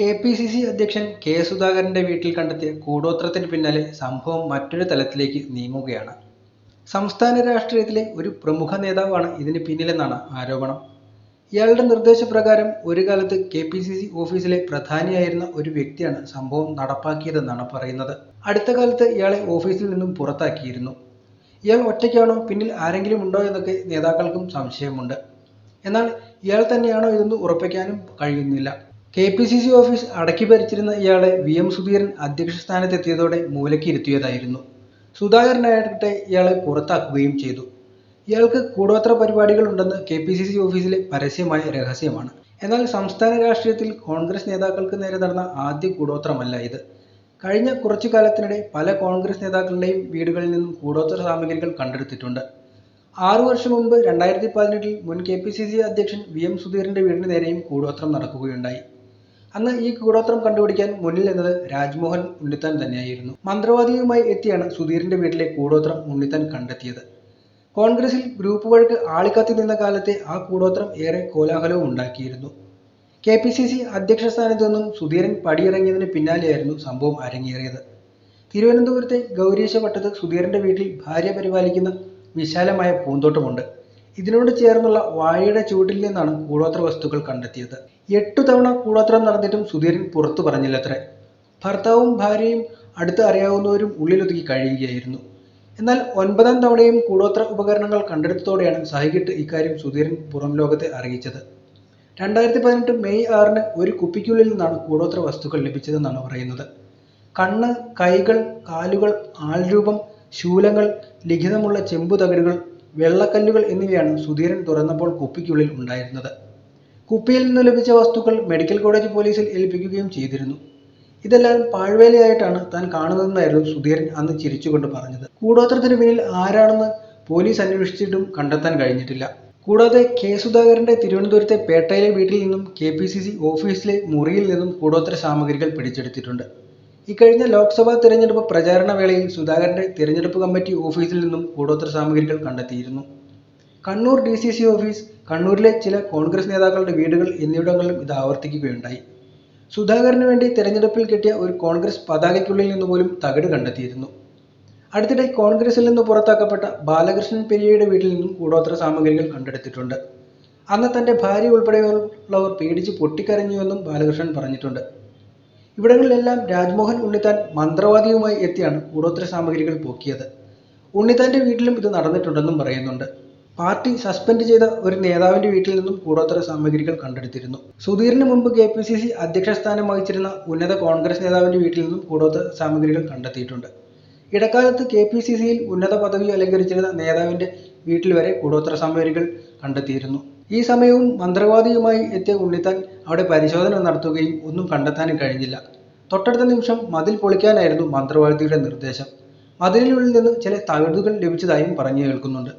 K P C C അധ്യക്ഷൻ K സുധാകരന്റെ വീട്ടിൽ കണ്ടെത്തിയ കൂടോത്രത്തിന് പിന്നാലെ സംഭവം മറ്റൊരു തലത്തിലേക്ക് നീങ്ങുകയാണ്. സംസ്ഥാന രാഷ്ട്രീയത്തിലെ ഒരു പ്രമുഖ നേതാവാണ് ഇതിന് പിന്നിലെന്നാണ് ആരോപണം. ഇയാളുടെ നിർദ്ദേശപ്രകാരം ഒരു കാലത്ത് കെ പി സി സി ഓഫീസിലെ പ്രധാനിയായിരുന്ന ഒരു വ്യക്തിയാണ് സംഭവം നടപ്പാക്കിയതെന്നാണ് പറയുന്നത്. അടുത്ത കാലത്ത് ഇയാളെ ഓഫീസിൽ നിന്നും പുറത്താക്കിയിരുന്നു. ഇയാൾ ഒറ്റയ്ക്കാണോ? പിന്നിൽ ആരെങ്കിലും ഉണ്ടോ എന്നൊക്കെ നേതാക്കൾക്കും സംശയമുണ്ട്. എന്നാൽ ഇയാൾ തന്നെയാണോ ഇതെന്ന് ഉറപ്പിക്കാനും കഴിയുന്നില്ല. K P C C office അടക്കി ഭരിച്ചിരുന്ന ഇയാളെ വി എം സുധീരൻ അധ്യക്ഷ സ്ഥാനത്തെത്തിയതോടെ മൂലയ്ക്ക് ഇരുത്തിയതായിരുന്നു. സുധാകരനായിട്ടെ ഇയാളെ പുറത്താക്കുകയും ചെയ്തു. ഇയാൾക്ക് കൂടോത്ര പരിപാടികൾ ഉണ്ടെന്ന് കെ പി സി സി ഓഫീസിലെ പരസ്യമായ രഹസ്യമാണ്. എന്നാൽ സംസ്ഥാന രാഷ്ട്രീയത്തിൽ കോൺഗ്രസ് നേതാക്കൾക്ക് നേരെ നടന്ന ആദ്യ കൂടോത്രമല്ല ഇത്. കഴിഞ്ഞ കുറച്ചു കാലത്തിനിടെ പല കോൺഗ്രസ് നേതാക്കളുടെയും വീടുകളിൽ നിന്നും കൂടോത്ര സാമഗ്രികൾ കണ്ടെടുത്തിട്ടുണ്ട്. ആറു വർഷം മുമ്പ് രണ്ടായിരത്തി പതിനെട്ടിൽ മുൻ കെ പി സി സി അധ്യക്ഷൻ വി എം സുധീറിന്റെ വീടിന് നേരെയും കൂടോത്രം നടക്കുകയുണ്ടായി. അന്ന് ഈ കൂടോത്രം കണ്ടുപിടിക്കാൻ മുന്നിൽ നിന്നത് രാജ്മോഹൻ ഉണ്ണിത്താൻ തന്നെയായിരുന്നു. മന്ത്രവാദിയുമായി എത്തിയാണ് സുധീറിന്റെ വീട്ടിലെ കൂടോത്രം ഉണ്ണിത്താൻ കണ്ടെത്തിയത്. കോൺഗ്രസിൽ ഗ്രൂപ്പ് വഴക്ക് ആളിക്കത്തി നിന്ന കാലത്തെ ആ കൂടോത്രം ഏറെ കോലാഹലവും ഉണ്ടാക്കിയിരുന്നു. കെ പി സി സി അധ്യക്ഷ സ്ഥാനത്ത് നിന്നും സുധീരൻ പടിയിറങ്ങിയതിന് പിന്നാലെയായിരുന്നു സംഭവം അരങ്ങേറിയത്. തിരുവനന്തപുരത്തെ ഗൗരീശ പട്ടത്ത് സുധീരന്റെ വീട്ടിൽ ഭാര്യ പരിപാലിക്കുന്ന വിശാലമായ പൂന്തോട്ടമുണ്ട്. ഇതിനോട് ചേർന്നുള്ള വാഴയുടെ ചൂട്ടിൽ നിന്നാണ് കൂടോത്ര വസ്തുക്കൾ കണ്ടെത്തിയത്. എട്ടു തവണ കൂടോത്രം നടന്നിട്ടും സുധീരൻ പുറത്തു പറഞ്ഞില്ലത്രേ. ഭർത്താവും ഭാര്യയും അടുത്ത് അറിയാവുന്നവരും ഉള്ളിലൊതുക്കി കഴിയുകയായിരുന്നു. എന്നാൽ ഒൻപതാം തവണയും കൂടോത്ര ഉപകരണങ്ങൾ കണ്ടെടുത്തതോടെയാണ് സഹികിട്ട് ഇക്കാര്യം സുധീരൻ പുറം ലോകത്തെ അറിയിച്ചത്. രണ്ടായിരത്തി പതിനെട്ട് മെയ് ആറിന് ഒരു കുപ്പിക്കുള്ളിൽ നിന്നാണ് കൂടോത്ര വസ്തുക്കൾ ലഭിച്ചതെന്നാണ് പറയുന്നത്. കണ്ണ് കൈകൾ കാലുകൾ ആൾരൂപം ശൂലങ്ങൾ ലിഖിതമുള്ള ചെമ്പു തകിടുകൾ വെള്ളക്കല്ലുകൾ എന്നിവയാണ് സുധീരൻ തുറന്നപ്പോൾ കുപ്പിക്കുള്ളിൽ ഉണ്ടായിരുന്നത്. കുപ്പിയിൽ നിന്ന് ലഭിച്ച വസ്തുക്കൾ മെഡിക്കൽ കോളേജ് പോലീസിൽ ഏൽപ്പിക്കുകയും ചെയ്തിരുന്നു. ഇതെല്ലാം പാഴ്വേലയായിട്ടാണ് താൻ കാണുന്നതെന്നായിരുന്നു സുധീരൻ അന്ന് ചിരിച്ചുകൊണ്ട് പറഞ്ഞത്. കൂടോത്രത്തിന് പിന്നിൽ ആരാണെന്ന് പോലീസ് അന്വേഷിച്ചിട്ടും കണ്ടെത്താൻ കഴിഞ്ഞിട്ടില്ല. കൂടാതെ കെ സുധാകരന്റെ തിരുവനന്തപുരത്തെ പേട്ടയിലെ വീട്ടിൽ നിന്നും കെ ഓഫീസിലെ മുറിയിൽ നിന്നും കൂടോത്ര സാമഗ്രികൾ പിടിച്ചെടുത്തിട്ടുണ്ട്. ഇക്കഴിഞ്ഞ ലോക്സഭാ തെരഞ്ഞെടുപ്പ് പ്രചാരണ വേളയിൽ സുധാകരന്റെ തിരഞ്ഞെടുപ്പ് കമ്മിറ്റി ഓഫീസിൽ നിന്നും കൂടോത്ര സാമഗ്രികൾ കണ്ടെത്തിയിരുന്നു. Kannur D C C office കണ്ണൂരിലെ ചില കോൺഗ്രസ് നേതാക്കളുടെ വീടുകൾ എന്നിവിടങ്ങളിലും ഇത് ആവർത്തിക്കുകയുണ്ടായി. സുധാകരന് വേണ്ടി തെരഞ്ഞെടുപ്പിൽ കിട്ടിയ ഒരു കോൺഗ്രസ് പതാകയ്ക്കുള്ളിൽ നിന്ന് പോലും തകിട് കണ്ടെത്തിയിരുന്നു. അടുത്തിടെ കോൺഗ്രസിൽ നിന്ന് പുറത്താക്കപ്പെട്ട ബാലകൃഷ്ണൻ പെരിയയുടെ വീട്ടിൽ നിന്നും കൂടോത്ര സാമഗ്രികൾ കണ്ടെടുത്തിട്ടുണ്ട്. അന്ന് തന്റെ ഭാര്യ ഉൾപ്പെടെയുള്ളവർ പേടിച്ച് പൊട്ടിക്കരഞ്ഞുവെന്നും ബാലകൃഷ്ണൻ പറഞ്ഞിട്ടുണ്ട്. ഇവിടങ്ങളിലെല്ലാം രാജ്മോഹൻ ഉണ്ണിത്താൻ മന്ത്രവാദിയുമായി എത്തിയാണ് കൂടോത്ര സാമഗ്രികൾ പോക്കിയത്. ഉണ്ണിത്താന്റെ വീട്ടിലും ഇത് നടന്നിട്ടുണ്ടെന്നും പറയുന്നുണ്ട്. പാർട്ടി സസ്പെൻഡ് ചെയ്ത ഒരു നേതാവിന്റെ വീട്ടിൽ നിന്നും കൂടോത്ര സാമഗ്രികൾ കണ്ടെടുത്തിരുന്നു. സുധീറിന് മുമ്പ് കെ പി സി സി അധ്യക്ഷ സ്ഥാനം വഹിച്ചിരുന്ന ഉന്നത കോൺഗ്രസ് നേതാവിന്റെ വീട്ടിൽ നിന്നും കൂടോത്ര സാമഗ്രികൾ കണ്ടെത്തിയിട്ടുണ്ട്. ഇടക്കാലത്ത് കെ പി സി സിയിൽ ഉന്നത പദവി അലങ്കരിച്ചിരുന്ന നേതാവിന്റെ വീട്ടിൽ വരെ കൂടോത്ര സാമഗ്രികൾ കണ്ടെത്തിയിരുന്നു. ഈ സമയവും മന്ത്രവാദിയുമായി എത്തിയ ഉണ്ണിത്താൻ അവിടെ പരിശോധന നടത്തുകയും ഒന്നും കണ്ടെത്താനും കഴിഞ്ഞില്ല. തൊട്ടടുത്ത നിമിഷം മതിൽ പൊളിക്കാനായിരുന്നു മന്ത്രവാദിയുടെ നിർദ്ദേശം. മതിലിനുള്ളിൽ നിന്ന് ചില തകടുകൾ ലഭിച്ചതായും പറഞ്ഞു കേൾക്കുന്നുണ്ട്.